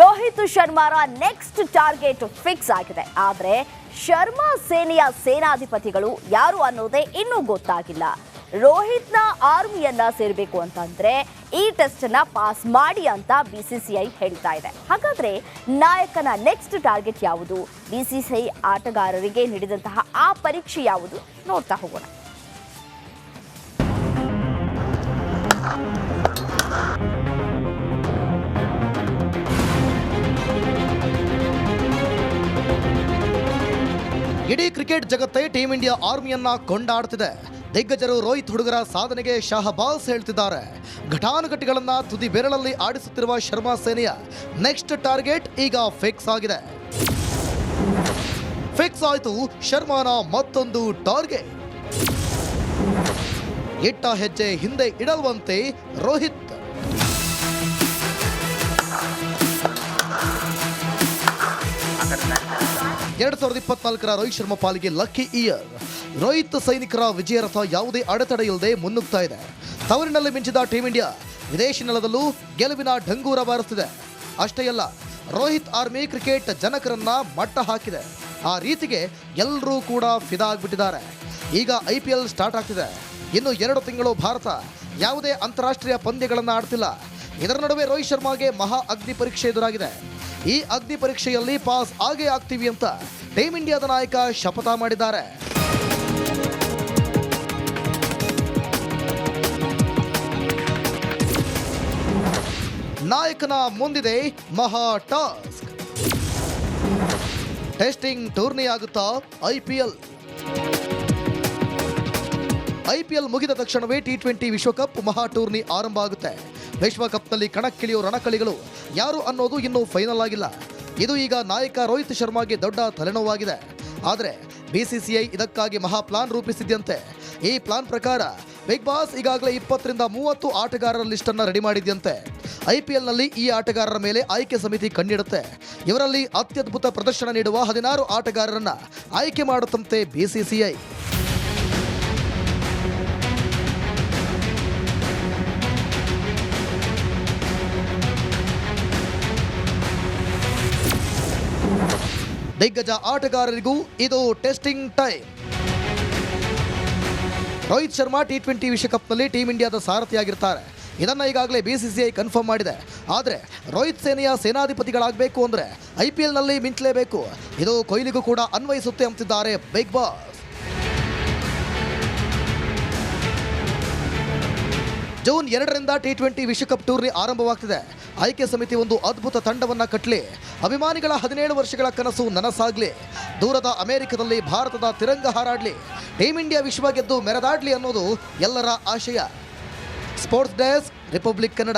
ರೋಹಿತ್ ಶರ್ಮಾರ next target fix ಆಗಿದೆ. ಆದರೆ ಶರ್ಮಾ ಸೇನೆಯ ಸೇನಾಧಿಪತಿಗಳು ಯಾರು ಅನ್ನೋದೇ ಇನ್ನೂ ಗೊತ್ತಾಗಿಲ್ಲ. ರೋಹಿತ್ನ ಆರ್ಮಿಯನ್ನ ಸೇರಬೇಕು ಅಂತಂದ್ರೆ ಈ ಟೆಸ್ಟ್ ಅನ್ನ ಪಾಸ್ ಮಾಡಿ ಅಂತ ಬಿಸಿಸಿಐ ಹೇಳ್ತಾ ಇದೆ. ಹಾಗಾದ್ರೆ ನಾಯಕನ ನೆಕ್ಸ್ಟ್ ಟಾರ್ಗೆಟ್ ಯಾವುದು? ಬಿಸಿಸಿಐ ಆಟಗಾರರಿಗೆ ನೀಡಿದಂತಹ ಆ ಪರೀಕ್ಷೆ ಯಾವುದು? ನೋಡ್ತಾ ಹೋಗೋಣ. ಕ್ರಿಕೆಟ್ ಜಗತ್ತೇ ಟೀಂ ಇಂಡಿಯಾ ಆರ್ಮಿಯನ್ನ ಕೊಂಡಾಡ್ತಿದೆ. ದಿಗ್ಗಜರು ರೋಹಿತ್ ಹುಡುಗರ ಸಾಧನೆಗೆ ಶಹಬಾಸ್ ಹೇಳ್ತಿದ್ದಾರೆ. ಘಟಾನುಘಟಿಗಳನ್ನ ತುದಿ ಬೆರಳಲ್ಲಿ ಆಡಿಸುತ್ತಿರುವ ಶರ್ಮಾ ಸೇನೆಯ ನೆಕ್ಸ್ಟ್ ಟಾರ್ಗೆಟ್ ಈಗ ಫಿಕ್ಸ್ ಆಗಿದೆ. ಫಿಕ್ಸ್ ಆಯಿತು ಶರ್ಮಾನ ಮತ್ತೊಂದು ಟಾರ್ಗೆಟ್. ಇಟ್ಟ ಹೆಜ್ಜೆ ಹಿಂದೆ ಇಡಲ್ವಂತೆ ರೋಹಿತ್. ಎರಡ್ ಸಾವಿರದ ಇಪ್ಪತ್ನಾಲ್ಕರ ರೋಹಿತ್ ಶರ್ಮಾ ಪಾಲಿಗೆ ಲಕ್ಕಿ ಇಯರ್ ರೋಹಿತ್ ಸೈನಿಕರ ವಿಜಯ ರಥ ಯಾವುದೇ ಅಡೆತಡೆ ಇಲ್ಲದೆ ಮುನ್ನುಗ್ತಾ ಇದೆ. ತವರಿನಲ್ಲಿ ಮಿಂಚಿದ ಟೀಂ ಇಂಡಿಯಾ ವಿದೇಶಿ ನೆಲದಲ್ಲೂ ಗೆಲುವಿನ ಢಂಗೂರ ಬಾರಿಸುತ್ತಿದೆ ಅಷ್ಟೇ ಅಲ್ಲ, ರೋಹಿತ್ ಆರ್ಮಿ ಕ್ರಿಕೆಟ್ ಜನಕರನ್ನ ಮಟ್ಟ ಹಾಕಿದೆ. ಆ ರೀತಿಗೆ ಎಲ್ಲರೂ ಕೂಡ ಫಿದಾ ಆಗ್ಬಿಟ್ಟಿದ್ದಾರೆ. ಈಗ ಐ ಪಿ ಎಲ್ ಸ್ಟಾರ್ಟ್ ಆಗ್ತಿದೆ. ಇನ್ನು ಎರಡು ತಿಂಗಳು ಭಾರತ ಯಾವುದೇ ಅಂತಾರಾಷ್ಟ್ರೀಯ ಪಂದ್ಯಗಳನ್ನು ಆಡ್ತಿಲ್ಲ. ಇದರ ನಡುವೆ ರೋಹಿತ್ ಶರ್ಮಾಗೆ ಮಹಾ ಅಗ್ನಿ ಪರೀಕ್ಷೆ ಎದುರಾಗಿದೆ. ಈ ಅಗ್ನಿ ಪರೀಕ್ಷೆಯಲ್ಲಿ ಪಾಸ್ ಆಗೇ ಆಗ್ತೀವಿ ಅಂತ ಟೀಮ್ ಇಂಡಿಯಾದ ನಾಯಕ ಶಪಥ ಮಾಡಿದ್ದಾರೆ. ನಾಯಕನ ಮುಂದಿದೆ ಮಹಾ ಟಾಸ್ಕ್. ಟೆಸ್ಟಿಂಗ್ ಟೂರ್ನಿ ಆಗುತ್ತಾ ಐಪಿಎಲ್ ಐಪಿಎಲ್ ಮುಗಿದ ತಕ್ಷಣವೇ ಟಿ ಟ್ವೆಂಟಿ ವಿಶ್ವಕಪ್ ಮಹಾ ಟೂರ್ನಿ ಆರಂಭ ಆಗುತ್ತೆ. ವಿಶ್ವಕಪ್ನಲ್ಲಿ ಕಣಕ್ಕಿಳಿಯೋ ರಣಕಳಿಗಳು ಯಾರು ಅನ್ನೋದು ಇನ್ನೂ ಫೈನಲ್ ಆಗಿಲ್ಲ. ಇದು ಈಗ ನಾಯಕ ರೋಹಿತ್ ಶರ್ಮಾಗೆ ದೊಡ್ಡ ತಲೆನೋವಾಗಿದೆ. ಆದರೆ ಬಿಸಿಸಿಐ ಇದಕ್ಕಾಗಿ ಮಹಾ ಪ್ಲಾನ್ ರೂಪಿಸಿದ್ಯಂತೆ. ಈ ಪ್ಲಾನ್ ಪ್ರಕಾರ ಬಿಗ್ ಬಾಸ್ ಈಗಾಗಲೇ ಇಪ್ಪತ್ತರಿಂದ ಮೂವತ್ತು ಆಟಗಾರರ ಲಿಸ್ಟ್ ಅನ್ನ ರೆಡಿ ಮಾಡಿದ್ಯಂತೆ. ಐಪಿಎಲ್ನಲ್ಲಿ ಈ ಆಟಗಾರರ ಮೇಲೆ ಆಯ್ಕೆ ಸಮಿತಿ ಕಣ್ಣಿಡುತ್ತೆ. ಇವರಲ್ಲಿ ಅತ್ಯದ್ಭುತ ಪ್ರದರ್ಶನ ನೀಡುವ ಹದಿನಾರು ಆಟಗಾರರನ್ನ ಆಯ್ಕೆ ಮಾಡುತ್ತಂತೆ ಬಿಸಿಸಿಐ ದಿಗ್ಗಜ ಆಟಗಾರರಿಗೂ ಇದು testing time. Rohit Sharma T twenty ವಿಶ್ವಕಪ್ನಲ್ಲಿ ಟೀಂ ಇಂಡಿಯಾದ ಸಾರಥಿಯಾಗಿರ್ತಾರೆ. ಇದನ್ನು ಈಗಾಗಲೇ ಬಿಸಿಸಿಐ ಕನ್ಫರ್ಮ್ ಮಾಡಿದೆ. ಆದರೆ ರೋಹಿತ್ ಸೇನೆಯ ಸೇನಾಧಿಪತಿಗಳಾಗಬೇಕು ಅಂದರೆ ಐ ಪಿ ಎಲ್ನಲ್ಲಿ ಮಿಂಚಲೇಬೇಕು. ಇದು ಕೊಹ್ಲಿಗೂ ಕೂಡ ಅನ್ವಯಿಸುತ್ತೆ ಅಂತಿದ್ದಾರೆ ಬಿಗ್ ಬಾಸ್. ಜೂನ್ ಎರಡರಿಂದ ಟಿ ಟ್ವೆಂಟಿ ವಿಶ್ವಕಪ್ ಟೂರ್ನಿ ಆರಂಭವಾಗ್ತಿದೆ. ಆಯ್ಕೆ ಸಮಿತಿ ಒಂದು ಅದ್ಭುತ ತಂಡವನ್ನ ಕಟ್ಟಲಿ ಅಭಿಮಾನಿಗಳ ಹದಿನೇಳು ವರ್ಷಗಳ ಕನಸು ನನಸಾಗ್ಲಿ. ದೂರದ ಅಮೆರಿಕದಲ್ಲಿ ಭಾರತದ ತಿರಂಗ ಹಾರಾಡ್ಲಿ. ಟೀಮ್ ಇಂಡಿಯಾ ವಿಶ್ವ ಗೆದ್ದು ಮೆರೆದಾಡ್ಲಿ ಅನ್ನೋದು ಎಲ್ಲರ ಆಶಯ. Sports desk, Republic Kannada.